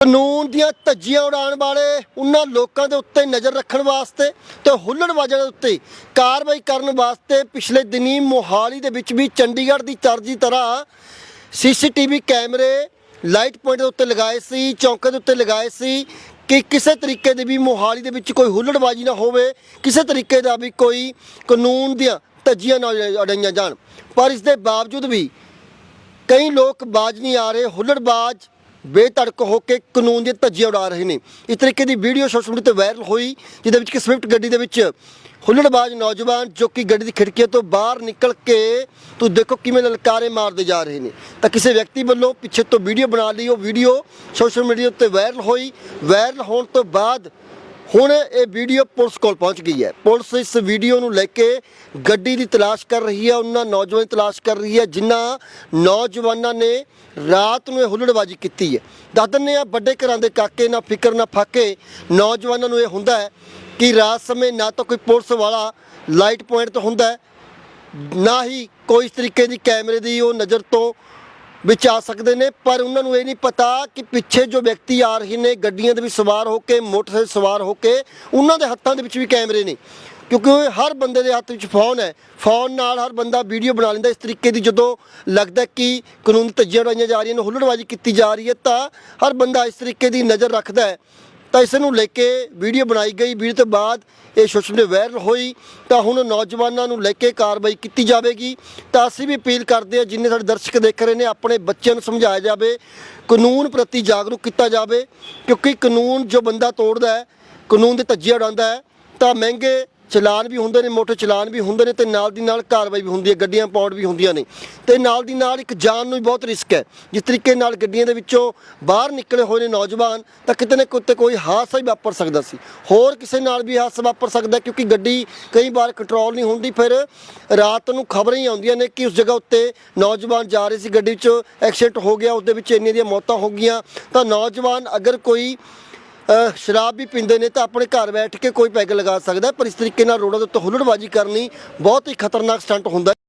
ਕਾਨੂੰਨ ਦੀਆਂ ਧੱਜੀਆਂ ਉਡਾਉਣ ਵਾਲੇ ਉਹਨਾਂ ਲੋਕਾਂ ਦੇ ਉੱਤੇ ਨਜ਼ਰ ਰੱਖਣ ਵਾਸਤੇ ਤੇ ਹੁੱਲੜਬਾਜ਼ਾਂ ਦੇ ਉੱਤੇ ਕਾਰਵਾਈ ਕਰਨ ਵਾਸਤੇ ਪਿਛਲੇ ਦਿਨੀ ਮੋਹਾਲੀ ਦੇ ਵਿੱਚ ਵੀ ਚੰਡੀਗੜ੍ਹ ਦੀ ਤਰਜ਼ ਦੀ ਤਰ੍ਹਾਂ ਸੀਸੀਟੀਵੀ ਕੈਮਰੇ ਲਾਈਟ ਪੁਆਇੰਟ ਦੇ ਉੱਤੇ ਲਗਾਏ ਸੀ, ਚੌਂਕੇ ਦੇ ਉੱਤੇ ਲਗਾਏ ਸੀ ਕਿ ਕਿਸੇ ਤਰੀਕੇ ਦੇ ਵੀ ਮੋਹਾਲੀ ਦੇ ਵਿੱਚ ਕੋਈ ਹੁੱਲੜਬਾਜ਼ੀ ਨਾ ਹੋਵੇ, ਕਿਸੇ ਤਰੀਕੇ ਦਾ ਵੀ ਕੋਈ ਕਾਨੂੰਨ ਦੀਆਂ ਧੱਜੀਆਂ ਨਾ ਉਡਾਈਆਂ ਜਾਣ। ਪਰ ਇਸ ਦੇ ਬਾਵਜੂਦ ਵੀ ਕਈ ਲੋਕ ਬਾਜ ਨਹੀਂ ਆ ਰਹੇ, ਹੁੱਲੜਬਾਜ਼ ਬੇਧੜਕ ਹੋ ਕੇ ਕਾਨੂੰਨ ਦੀਆਂ ਧੱਜੀਆਂ ਉਡਾ ਰਹੇ ਨੇ। ਇਸ ਤਰੀਕੇ ਦੀ ਵੀਡੀਓ ਸੋਸ਼ਲ ਮੀਡੀਆ ਤੇ ਵਾਇਰਲ ਹੋਈ, ਜਿਹਦੇ ਵਿੱਚ ਕਿ ਸਵਿਫਟ ਗੱਡੀ ਦੇ ਵਿੱਚ ਹੁੱਲੜਬਾਜ਼ ਨੌਜਵਾਨ ਜੋ ਕਿ ਗੱਡੀ ਦੀ ਖਿੜਕੀ ਤੋਂ ਬਾਹਰ ਨਿਕਲ ਕੇ ਤੁਸੀਂ ਦੇਖੋ ਕਿਵੇਂ ਲਲਕਾਰੇ ਮਾਰਦੇ ਜਾ ਰਹੇ ਨੇ। ਤਾਂ ਕਿਸੇ ਵਿਅਕਤੀ ਵੱਲੋਂ ਪਿੱਛੇ ਤੋਂ ਵੀਡੀਓ ਬਣਾ ਲਈ, ਉਹ ਵੀਡੀਓ ਸੋਸ਼ਲ ਮੀਡੀਆ ਉੱਤੇ ਵਾਇਰਲ ਹੋਈ। ਵਾਇਰਲ ਹੋਣ ਤੋਂ ਬਾਅਦ ਹੁਣ ਇਹ ਵੀਡੀਓ ਪੁਲਿਸ ਕੋਲ ਪਹੁੰਚ ਗਈ ਹੈ। ਪੁਲਿਸ ਇਸ ਵੀਡੀਓ ਨੂੰ ਲੈ ਕੇ ਗੱਡੀ ਦੀ ਤਲਾਸ਼ ਕਰ ਰਹੀ ਹੈ, ਉਹਨਾਂ ਨੌਜਵਾਨ ਤਲਾਸ਼ ਕਰ ਰਹੀ ਹੈ, ਜਿਨ੍ਹਾਂ ਨੌਜਵਾਨਾਂ ਨੇ ਰਾਤ ਨੂੰ ਇਹ ਹੁੱਲੜਬਾਜੀ ਕੀਤੀ ਹੈ। ਦੱਸ ਦਿੰਦੇ ਆ ਵੱਡੇ ਘਰਾਂ ਦੇ ਕਾਕੇ ਨਾ ਫਿਕਰ ਨਾ ਫਾਕੇ, ਨੌਜਵਾਨਾਂ ਨੂੰ ਇਹ ਹੁੰਦਾ ਹੈ ਕਿ ਰਾਤ ਸਮੇਂ ਨਾ ਤਾਂ ਕੋਈ ਪੁਲਿਸ ਵਾਲਾ ਲਾਈਟ ਪੁਆਇੰਟ ਤੋਂ ਹੁੰਦਾ ਨਾ ਹੀ ਕੋਈ ਇਸ ਤਰੀਕੇ ਦੀ ਕੈਮਰੇ ਦੀ ਉਹ ਨਜ਼ਰ ਤੋਂ ਵਿੱਚ ਆ ਸਕਦੇ ਨੇ, ਪਰ ਉਹਨਾਂ ਨੂੰ ਇਹ ਨਹੀਂ ਪਤਾ ਕਿ ਪਿੱਛੇ ਜੋ ਵਿਅਕਤੀ ਆ ਰਹੇ ਨੇ, ਗੱਡੀਆਂ ਦੇ ਵਿੱਚ ਸਵਾਰ ਹੋ ਕੇ, ਮੋਟਰਸਾਈਕਲ ਸਵਾਰ ਹੋ ਕੇ, ਉਹਨਾਂ ਦੇ ਹੱਥਾਂ ਦੇ ਵਿੱਚ ਵੀ ਕੈਮਰੇ ਨੇ। ਕਿਉਂਕਿ ਹਰ ਬੰਦੇ ਦੇ ਹੱਥ ਵਿੱਚ ਫੋਨ ਹੈ। ਫੋਨ ਨਾਲ ਹਰ ਬੰਦਾ ਵੀਡੀਓ ਬਣਾ ਲੈਂਦਾ। ਇਸ ਤਰੀਕੇ ਦੀ ਜਦੋਂ ਲੱਗਦਾ ਕਿ ਕਾਨੂੰਨ ਧੱਜੀਆਂ ਉਡਾਈਆਂ ਜਾ ਰਹੀਆਂ ਨੇ, ਹੁੱਲੜਬਾਜ਼ੀ ਕੀਤੀ ਜਾ ਰਹੀ ਹੈ, ਤਾਂ ਹਰ ਬੰਦਾ ਇਸ ਤਰੀਕੇ ਦੀ ਨਜ਼ਰ ਰੱਖਦਾ ਹੈ। ਤਾਂ ਇਸ ਨੂੰ ਲੈ ਕੇ ਵੀਡੀਓ ਬਣਾਈ ਗਈ। ਵੀਡੀਓ ਤੋਂ ਬਾਅਦ ਇਹ ਸੋਸ਼ਲ ਮੀਡੀਆ ਵਾਇਰਲ ਹੋਈ। ਤਾਂ ਹੁਣ ਨੌਜਵਾਨਾਂ ਨੂੰ ਲੈ ਕੇ ਕਾਰਵਾਈ ਕੀਤੀ ਜਾਵੇਗੀ। ਤਾਂ ਅਸੀਂ ਵੀ ਅਪੀਲ ਕਰਦੇ ਹਾਂ, ਜਿੰਨੇ ਸਾਡੇ ਦਰਸ਼ਕ ਦੇਖ ਰਹੇ ਨੇ, ਆਪਣੇ ਬੱਚਿਆਂ ਨੂੰ ਸਮਝਾਇਆ ਜਾਵੇ। ਕਾਨੂੰਨ ਪ੍ਰਤੀ ਜਾਗਰੂਕ ਕੀਤਾ ਜਾਵੇ। ਕਿਉਂਕਿ ਕਾਨੂੰਨ ਜੋ ਬੰਦਾ ਤੋੜਦਾ ਹੈ, ਕਾਨੂੰਨ ਦੇ ਧੱਜੀਆਂ ਉਡਾਉਂਦਾ ਹੈ, ਤਾਂ ਮਹਿੰਗੇ ਚਲਾਨ ਵੀ ਹੁੰਦੇ ਨੇ, ਮੋਟਰ ਚਲਾਨ ਵੀ ਹੁੰਦੇ ਨੇ ਤੇ ਨਾਲ ਦੀ ਨਾਲ ਕਾਰਵਾਈ ਵੀ ਹੁੰਦੀ ਹੈ, ਗੱਡੀਆਂ ਪੌਂਡ ਵੀ ਹੁੰਦੀਆਂ ਨੇ। ਤੇ ਨਾਲ ਦੀ ਨਾਲ ਇੱਕ ਜਾਨ ਨੂੰ ਵੀ ਬਹੁਤ ਰਿਸਕ ਹੈ। ਜਿਸ ਤਰੀਕੇ ਨਾਲ ਗੱਡੀਆਂ ਦੇ ਵਿੱਚੋਂ ਬਾਹਰ ਨਿਕਲੇ ਹੋਏ ਨੇ ਨੌਜਵਾਨ, ਤਾਂ ਕਿਤੇ ਨਾ ਕਿਤੇ ਕੋਈ ਹਾਦਸਾ ਹੀ ਵਾਪਰ ਸਕਦਾ ਸੀ। ਹੋਰ ਕਿਸੇ ਨਾਲ ਵੀ ਹਾਦਸਾ ਵਾਪਰ ਸਕਦਾ ਕਿਉਂਕਿ ਗੱਡੀ ਕਈ ਵਾਰ ਕੰਟਰੋਲ ਨਹੀਂ ਹੁੰਦੀ, ਫਿਰ ਰਾਤ ਨੂੰ ਖਬਰਾਂ ਹੀ ਆਉਂਦੀਆਂ ਨੇ ਕਿ ਉਸ ਜਗ੍ਹਾ ਉੱਤੇ ਨੌਜਵਾਨ ਜਾ ਰਹੇ ਸੀ। ਗੱਡੀ 'ਚ ਐਕਸੀਡੈਂਟ ਹੋ ਗਿਆ, ਉਸ ਦੇ ਵਿੱਚ ਇੰਨੀਆਂ ਦੀਆਂ ਮੌਤਾਂ ਹੋ ਗਈਆਂ। ਤਾਂ ਨੌਜਵਾਨ ਅਗਰ ਕੋਈ ਸ਼ਰਾਬ ਵੀ ਪੀਂਦੇ ਨੇ ਤਾਂ ਆਪਣੇ ਘਰ ਬੈਠ ਕੇ ਕੋਈ ਪੈਗ ਲਗਾ ਸਕਦਾ ਪਰ ਇਸ ਤਰੀਕੇ ਨਾਲ ਰੋਡਾਂ ਦੇ ਉੱਤੇ ਹੁੱਲੜਬਾਜ਼ੀ ਕਰਨੀ ਬਹੁਤ ਹੀ ਖਤਰਨਾਕ ਸਟੰਟ ਹੁੰਦਾ